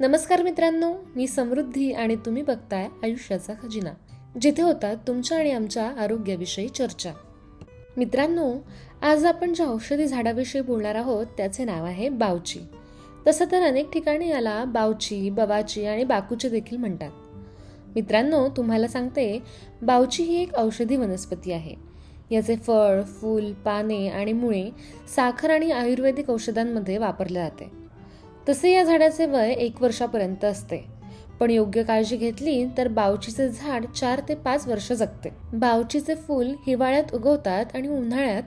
नमस्कार मित्रांनो मी समृद्धी आणि तुम्ही बघताय आयुष्याचा खजिना जिथे होतात तुमच्या आणि आमच्या आरोग्याविषयी चर्चा. मित्रांनो आज आपण ज्या औषधी झाडाविषयी बोलणार आहोत त्याचे नाव आहे बावची. तसं तर अनेक ठिकाणी याला बावची बवाची आणि बाकूची देखील म्हणतात. मित्रांनो तुम्हाला सांगते बावची ही एक औषधी वनस्पती आहे. याचे फळ फूल पाने आणि मुळे साखर आणि आयुर्वेदिक औषधांमध्ये वापरले जाते. तसे या झाडाचे वय एक वर्षापर्यंत असते. पण योग्य काळजी घेतली तर बावचीचे झाड चार ते पाच वर्ष जगते. बावचीचे फूल हिवाळ्यात उगवतात आणि उन्हाळ्यात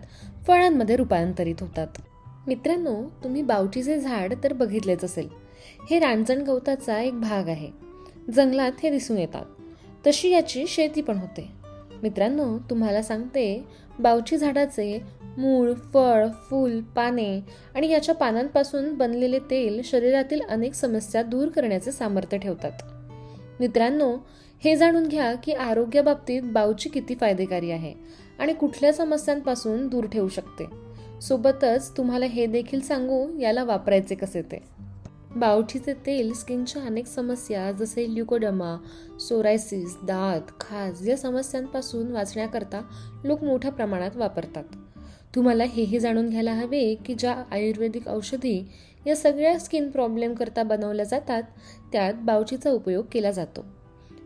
फळांमध्ये रूपांतरित होतात. मित्रांनो तुम्ही बावचीचे झाड तर बघितलेच असेल. हे रांजण गवताचा एक भाग आहे. जंगलात हे दिसून येतात. तशी याची शेती पण होते. मित्रांनो तुम्हाला सांगते बावची झाडाचे मूळ फळ फूल पाने आणि याच्या पानांपासून बनलेले तेल शरीरातील अनेक समस्या दूर करण्याचे सामर्थ्य ठेवतात. मित्रांनो हे जाणून घ्या की आरोग्याबाबतीत बावची किती फायदेकारी आहे आणि कुठल्या समस्यांपासून दूर ठेवू शकते. सोबतच तुम्हाला हे देखील सांगू याला वापरायचे कसे ते. बावठीचे तेल स्किनच्या अनेक समस्या जसे ल्युकोडमा सोरायसिस दात खाज या समस्यांपासून वाचण्याकरता लोक मोठ्या प्रमाणात वापरतात. तुम्हाला हेही जाणून घ्यायला हवे की ज्या आयुर्वेदिक औषधी या सगळ्या स्किन प्रॉब्लेमकरता बनवल्या जातात त्यात बावचीचा उपयोग केला जातो.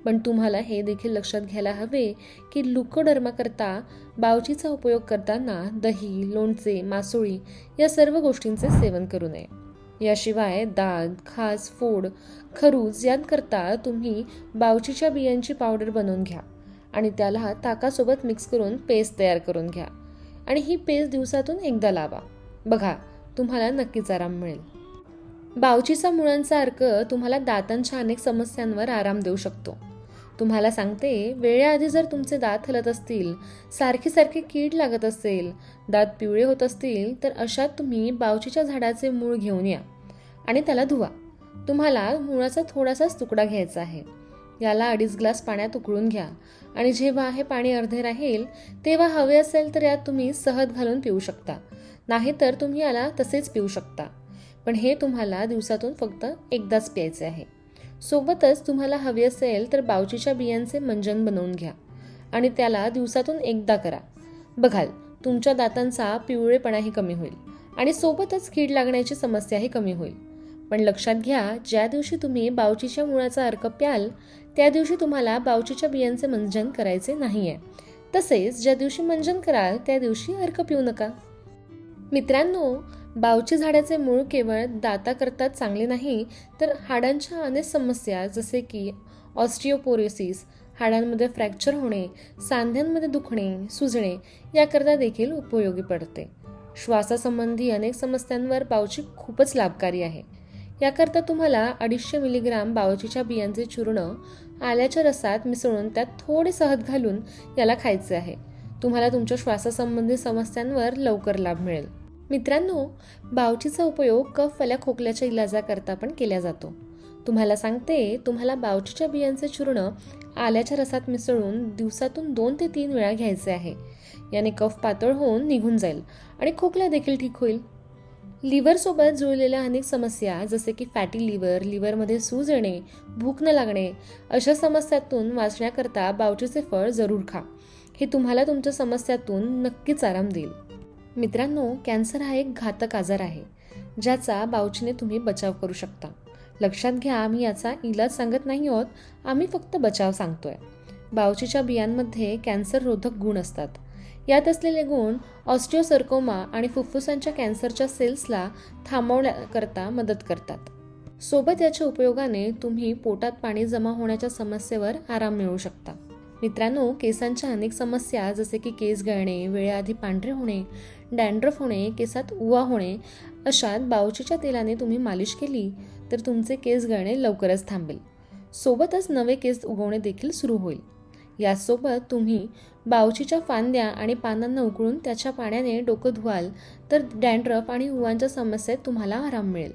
पण तुम्हाला हे देखील लक्षात घ्यायला हवे की लुकोडर्माकरता बावचीचा उपयोग करताना दही लोणचे मासोळी या सर्व गोष्टींचे सेवन करू नये. याशिवाय दात खास फोड खरूज यांकरता तुम्ही बावचीच्या बियांची पावडर बनवून घ्या आणि त्याला ताकासोबत मिक्स करून पेस्ट तयार करून घ्या. आणि ही पेस्ट दिवसातून एकदा लावा. बघा तुम्हाला नक्कीच आराम मिळेल. बावचीचा मुळांचा अर्क तुम्हाला दातांच्या अनेक समस्यांवर आराम देऊ शकतो. तुम्हाला सांगते वेळेआधी जर तुमचे दात हलत असतील सारखी सारखी कीड लागत असेल दात पिवळे होत असतील तर अशात तुम्ही बावचीच्या झाडाचे मूळ घेऊन या आणि त्याला धुवा. तुम्हाला मुळाचा थोडासाच तुकडा घ्यायचा आहे. याला अडीच ग्लास पाण्यात उकळून घ्या. आणि जेव्हा हे पाणी अर्धे राहील तेव्हा हवे असेल तर यात तुम्ही सहज घालून पिऊ शकता. नाहीतर तुम्ही याला तसेच पिऊ शकता. पण हे तुम्हाला दिवसातून फक्त एकदाच प्यायचे आहे. सोबतच तुम्हाला हवे असेल तर बावचीच्या बियांचे मंजन बनवून घ्या. आणि त्याला दिवसातून एकदा करा. बघाल तुमच्या दातांचा पिवळेपणाही कमी होईल. आणि सोबतच कीड लागण्याची समस्याही कमी होईल. पण लक्षात घ्या ज्या दिवशी तुम्ही बावचीच्या मुळाचा अर्क प्याल त्या दिवशी तुम्हाला बावचीच्या बियांचे मंजन करायचे नाही आहे तसेच ज्या दिवशी मंजन कराल त्या दिवशी अर्क पिऊ नका. मित्रांनो बावची झाडाचे मूळ केवळ दाताकरता चांगले नाही तर हाडांच्या अनेक समस्या जसे की ऑस्टिओपोरोसिस हाडांमध्ये फ्रॅक्चर होणे सांध्यांमध्ये दुखणे सुजणे याकरता देखील उपयोगी पडते. श्वासासंबंधी अनेक समस्यांवर बावची खूपच लाभकारी आहे. याकरता तुम्हाला अडीचशे मिलीग्राम बावचीच्या बियांचे चूर्ण आल्याच्या रसात मिसळून त्यात थोडे सहद घालून याला खायचे आहे. तुम्हाला तुमच्या श्वासासंबंधी समस्यांवर लवकर लाभ मिळेल. मित्रांनो बावचीचा उपयोग कफ वाल्या खोकल्याच्या इलाजाकरता पण केला जातो. तुम्हाला सांगते तुम्हाला बावचीच्या बियांचे चूर्ण आल्याच्या रसात मिसळून दिवसातून दोन ते तीन वेळा घ्यायचे आहे. याने कफ पातळ होऊन निघून जाईल आणि खोकला देखील ठीक होईल. लिव्हरसोबत जुळलेल्या अनेक समस्या जसे की फॅटी लिव्हर लिव्हरमध्ये सूज येणे भूक न लागणे अशा समस्यातून वाचण्याकरता बावचीचे फळ जरूर खा. हे तुम्हाला तुमच्या समस्यातून नक्कीच आराम देईल. मित्रांनो कॅन्सर हा एक घातक आजार आहे ज्याचा बावचीने तुम्ही बचाव करू शकता. लक्षात घ्या आम्ही याचा इलाज सांगत नाही आहोत आम्ही फक्त बचाव सांगतोय. बावचीच्या बियांमध्ये कॅन्सर रोधक गुण असतात. यात असलेले गुण ऑस्टिओसर्कोमा आणि फुफ्फुसांच्या कॅन्सरच्या सेल्सला थांबवण्याकरता मदत करतात. सोबत याच्या उपयोगाने तुम्ही पोटात पाणी जमा होण्याच्या समस्येवर आराम मिळू शकता. मित्रांनो केसांच्या अनेक समस्या जसे की केस गळणे वेळेआधी पांढरे होणे डॅन्ड्रफ होणे केसात उवा होणे अशात बावचीच्या तेलाने तुम्ही मालिश केली तर तुमचे केस गळणे लवकरच थांबेल. सोबतच नवे केस उगवणे देखील सुरू होईल. यासोबत तुम्ही बावचीच्या फांद्या आणि पानांना उकळून त्याच्या पाण्याने डोकं धुवाल तर डँड्रफ आणि उवांच्या समस्येत तुम्हाला आराम मिळेल.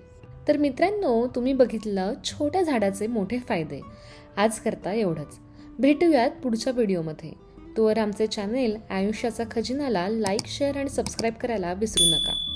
तर मित्रांनो तुम्ही बघितलं छोट्या झाडाचे मोठे फायदे. आज करता एवढंच. भेटूयात पुढच्या व्हिडिओमध्ये. तोवर आमचे चॅनेल आयुष्याचा खजिनाला लाईक शेअर आणि सबस्क्राईब करायला विसरू नका.